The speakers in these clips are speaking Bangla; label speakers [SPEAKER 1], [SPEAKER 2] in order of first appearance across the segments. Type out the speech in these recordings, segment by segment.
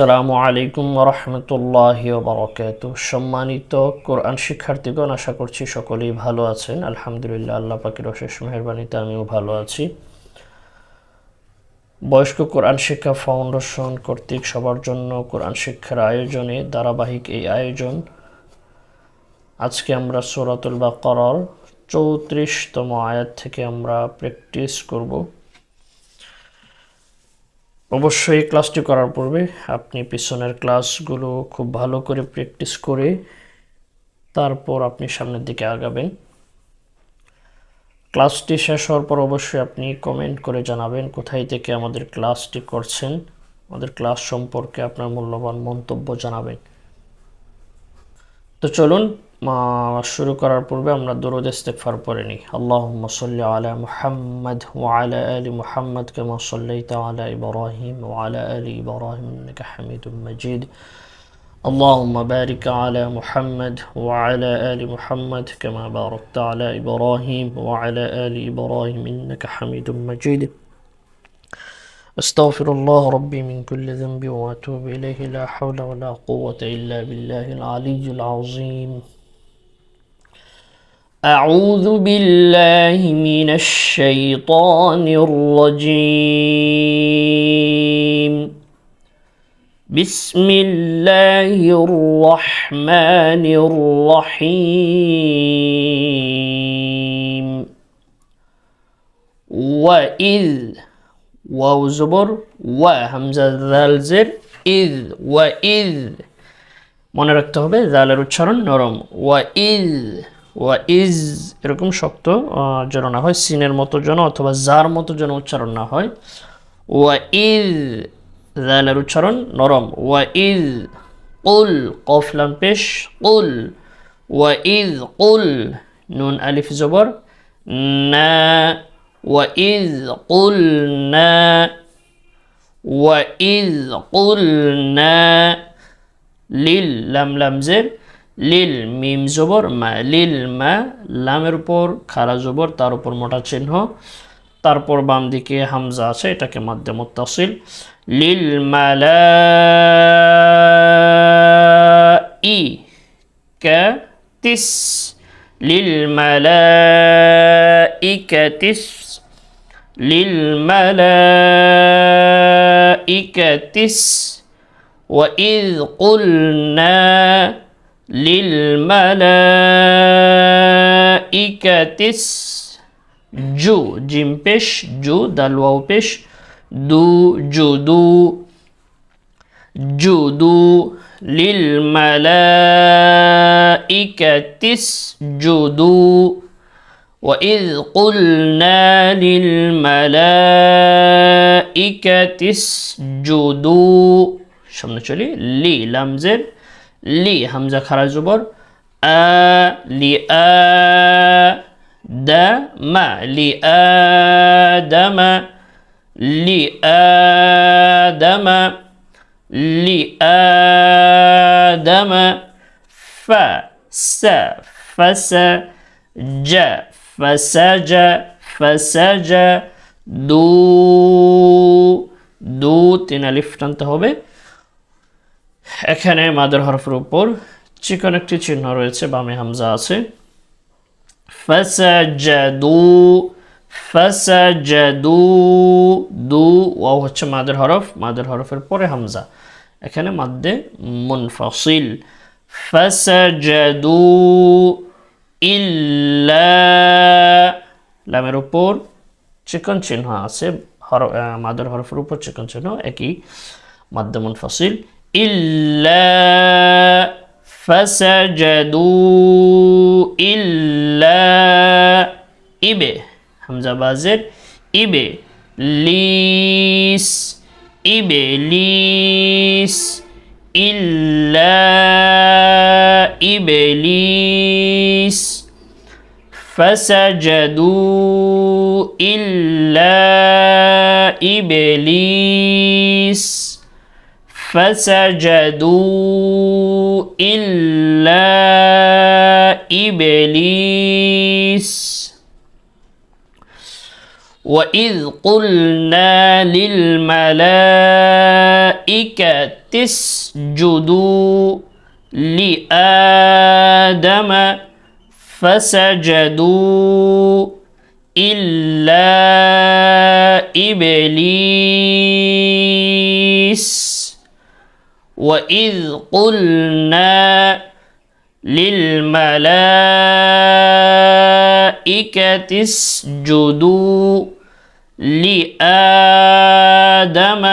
[SPEAKER 1] আসসালামু আলাইকুম রহমতুল্লাহ বরকাত সম্মানিত কোরআন শিক্ষার্থীগণ, আশা করছি সকলেই ভালো আছেন। আলহামদুলিল্লাহ, আল্লাহ পাকের অশেষ মেহরবানিতে আমিও ভালো আছি। বয়স্ক কোরআন শিক্ষা ফাউন্ডেশন কর্তৃক সবার জন্য কোরআন শিক্ষার আয়োজনে ধারাবাহিক এই আয়োজন। আজকে আমরা সুরাতুল বাকরার চৌত্রিশতম আয়াত থেকে আমরা প্র্যাকটিস করব। অবশ্যই ক্লাসটি করার পূর্বে আপনি পিছনের ক্লাসগুলো খুব ভালো করে প্র্যাকটিস করে তারপর আপনি সামনের দিকে আগাবেন। ক্লাসটি শেষ হওয়ার পর অবশ্যই আপনি কমেন্ট করে জানাবেন কোথায় থেকে আমাদের ক্লাসটি করছেন, আমাদের ক্লাস সম্পর্কে আপনার মূল্যবান মন্তব্য জানাবেন। তো চলুন শুরু করার পূর্বে আমরা দরুদ ইস্তেকফার পড়ে নিই। আল্লাহ মসল্লি আলা মুহাম্মদ ও আলা আলী মুহাম্মদ কেমা সল্লাইতা আলা ইবরাহিম ও আলা আলী ইবরাহিম হামিদুম মজিদ। اللهم بارك على محمد وعلى آل محمد كما باركت على إبراهيم وعلى آل إبراهيم إنك حميد مجيد أستغفر الله ربي من كل ذنب وأتوب إليه لا حول ولا قوة إلا بالله العلي العظيم أعوذ بالله من الشيطان الرجيم بسم الله الرحمن الرحيم وإذ واو زبر و হামজা জাল জের ইদ ওয়া ইদ মনে রাখতে হবে জালের উচ্চারণ নরম ওয়া ইজ ওয়া ইজ এরকম শক্ত যেন না হয় সিনের মতো যেন অথবা জার মতো যেন উচ্চারণ না হয়। ওয়া ইজ জালের উচ্চারণ নরম। ওয়া ইজ কুল কফলাম পেশ, কুল। ওয়া ইজ কুল নুন আলিফ জবর, না। ওয়া ইজ কুল না। ওয়া ইজ কুল না। লিল লাম লাম জের। লিল মিম জবর মা লিল মা লামের উপর খারা জবর তার উপর মোটা চিহ্ন তারপর বাম দিকে হামজা আছে এটাকে মাধ্যম মুত্তাসিল লিল মালা ই কা তিস লিল মালা ইকাতিস للملائكة اس- وإذ قلنا للملائكة اس- جو جيم পেশ জু দাল ওয়াও পেশ দু জুদু জুদু للملائكة اسجدوا وإذ قلنا للملائكة اسجدوا সামনে চলি লি লামজের لي همزة خرج جبر آ لآ دم لآدم لآدم لآدم ف س فس ج فسج فسج دو دو تين الف تنتهو এখানে মাদের হরফের উপর চিকন একটি চিহ্ন রয়েছে, বামে হামজা আছে। ফাসাজাদু দু, ওয়াও হচ্ছে মাদের হরফ, মাদের হরফের পরে হামজা। এখানে মাদ্দে মুনফাসিল। ফাসাজাদু ইল্লা, লামের উপর চিকন চিহ্ন আছে, হর মাদের হরফের উপর চিকন চিহ্ন একই মাধ্যমন ফসিল إلا فسجدوا إلا إب حمزة بازر. إب ليس إبليس. إلا إبليس. فسجدوا إلا إبليس. فسجدوا إلا إبليس. وإذ قلنا للملائكة اسجدوا لآدم فسجدوا إلا إبليس. وإذ قلنا للملائكة اسجدوا لآدم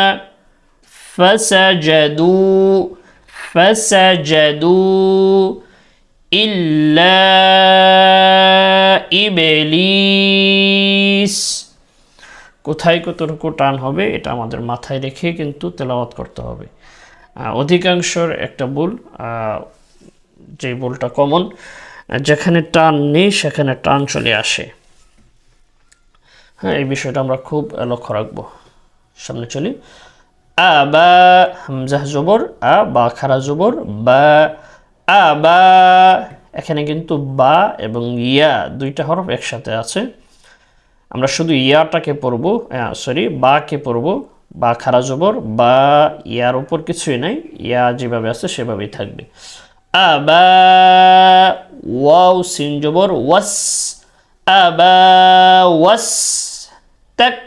[SPEAKER 1] فسجدوا فسجدوا إلا إبليس কোথায় কতটুকু টান হবে এটা আমাদের মাথায় রেখে কিন্তু তেলাওয়াত করতে হবে আহ, অধিকাংশর একটা ভুল যে ভুলটা কমন, যেখানে টান নেই, সেখানে টান চলে আসে। হ্যাঁ এই বিষয়টা আমরা খুব লক্ষ্য রাখব। সামনে চলি। আ, বা হামজাহ জবর, আ, বা, খারা জবর, বা, আ, বা, এখানে কিন্তু বা এবং ইয়া দুইটা হরফ একসাথে আছে। আমরা শুধু ইয়াটাকে পড়ব সরি বাকে পড়ব। বা খারা জবর বা ইয়ার উপর কিছুই নাই, ইয়া যেভাবে আছে সেভাবেই থাকবে। আবা, ওয়াও সিন জবর, ওয়াস, আবা, ওয়াস, তাক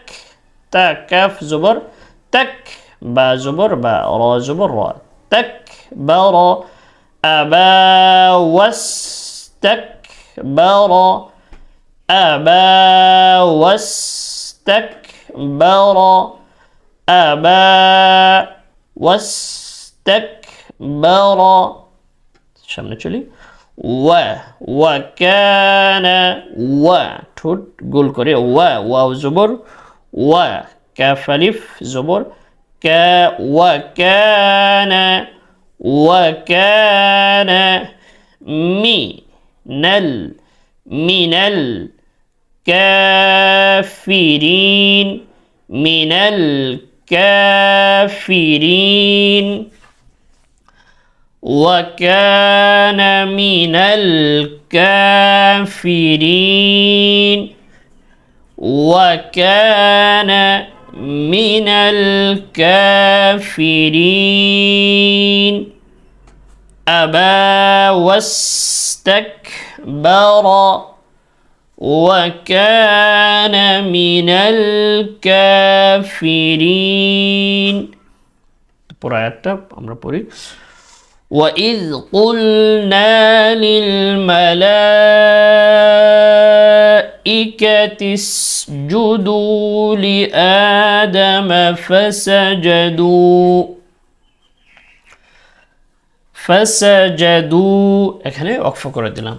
[SPEAKER 1] তাক কাফ জবর, তাক, বা জবর, বা র জবর, র, তাক, বা র, আবা, ওয়াস, তাক, বা র, আবা, ওয়াস, তাক, বা র أبى واستكبر সামনে চলি ওয়া ওয়া কানা ওয়া ঠোঁট গোল করে ওয়া ওয়াও জবর ওয়া কাফ আলিফ জবর কা ওয়া কানা ওয়া কানা মি নাল من الكافرين من الكافرين. وكان من الكافرين. وكان من الكافرين. أبى واستكبر. وكان من الكافرين পুরো আয়াতটা আমরা পড়ি وإذ قلنا للملائكة اسجدوا لآدم فسجدوا ফাসাজাদু এখানে অক্ষ করে দিলাম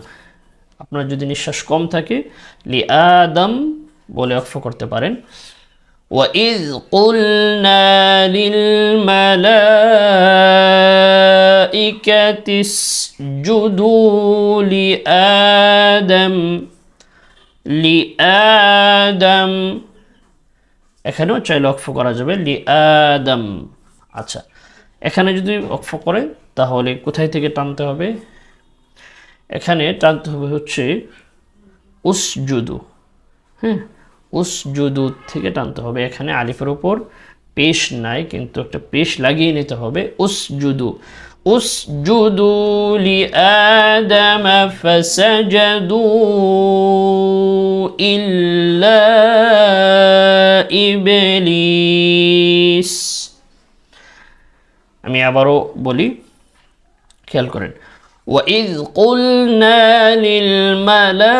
[SPEAKER 1] আপনার যদি নিঃশ্বাস কম থাকে লি আদম বলে অক্ষ করতে পারেন وإذ قلنا للملائكة اسجدوا لآدم لآدم এখানেও চাইলে অক্ষ করা যাবে লি আদম আচ্ছা এখানে যদি অক্ষ করে তাহলে কোথায় থেকে টানতে হবে এখানে টানতে হবে হচ্ছে উসজুদু। হ্যাঁ উসজুদু থেকে টানতে হবে। এখানে আলিফের ওপর পেশ নাই, কিন্তু একটা পেশ লাগিয়ে নিতে হবে উসজুদু। উসজুদু লি আদম ফাসাজাদু ইল্লা ইবলিস। আমি আবারও বলি, খেয়াল করেন। وإذ قلنا للملائكة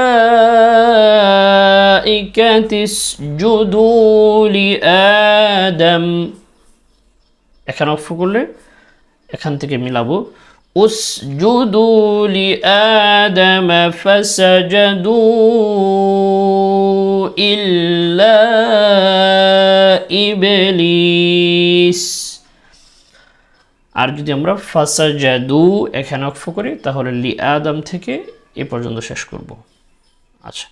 [SPEAKER 1] اسجدوا لآدم এখানে অফ করলে এখান থেকে মিলাবো اسجدوا لآدم فسجدوا إلا إبليس আর যদি আমরা ফাসা জাদু এখানে অক্ষ করি তাহলে লি আদম থেকে এ পর্যন্ত শেষ করব আচ্ছা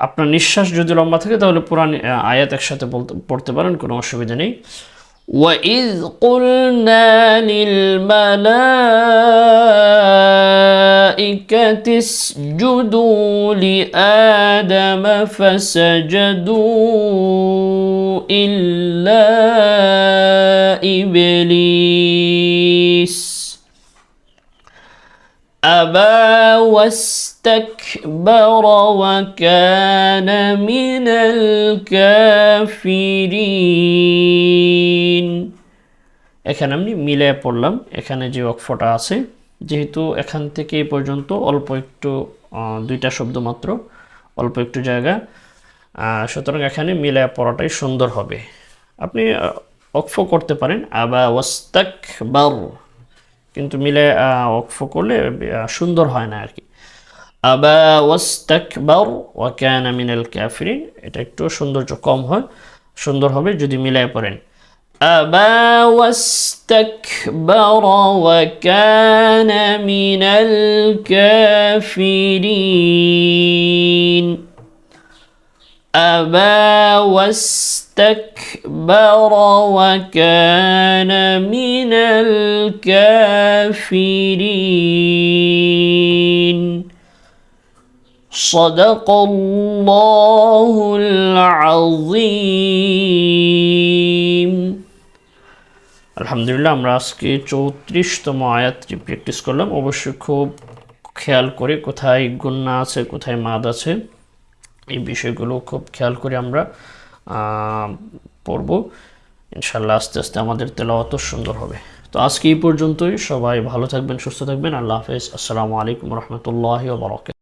[SPEAKER 1] আপনার নিঃশ্বাস যদি লম্বা থাকে তাহলে পুরান আয়াত একসাথে বলতে পড়তে পারেন কোনো অসুবিধা নেই وإذ قلنا للملائكة اسجدوا لآدم فسجدوا إلا إبليس أبى واستكبر وكان من الكافرين এখানে আমি মিলিয়ে পড়লাম এখানে যে অক্ষরটা আছে যেহেতু এখান থেকে এই পর্যন্ত অল্প একটু দুইটা শব্দ মাত্র, অল্প একটু জায়গা। সুতরাং এখানে মিলিয়ে পড়াটাই সুন্দর হবে। আপনি অক্ফ করতে পারেন, আবা ওয়াস্তাক বার কিন্তু মিলে অক্ফ করলে সুন্দর হয় না আর কি। আবা ওয়াস্তাকবার, ওয়া কানা মিনাল কাফিরিন। এটা একটু সৌন্দর্য কম হয়, সুন্দর হবে যদি মিলায় পড়েন। أبى واستكبر وكان من الكافرين. أبى واستكبر وكان من الكافرين. صدق الله العظيم. আলহামদুলিল্লাহ, আমরা আজকে চৌত্রিশতম আয়াতটি প্র্যাকটিস করলাম, অবশ্যই খুব খেয়াল করে কোথায় গুন্না আছে, কোথায় মাদ আছে, এই বিষয়গুলো খুব খেয়াল করে আমরা পড়ব। ইনশাল্লাহ আস্তে আস্তে আমাদের তেলাওয়াত সুন্দর হবে। তো আজকে এই পর্যন্তই, সবাই ভালো থাকবেন, সুস্থ থাকবেন, আল্লাহ হাফেজ, আসসালামু আলাইকুম রহমতুল্লাহ বারকাত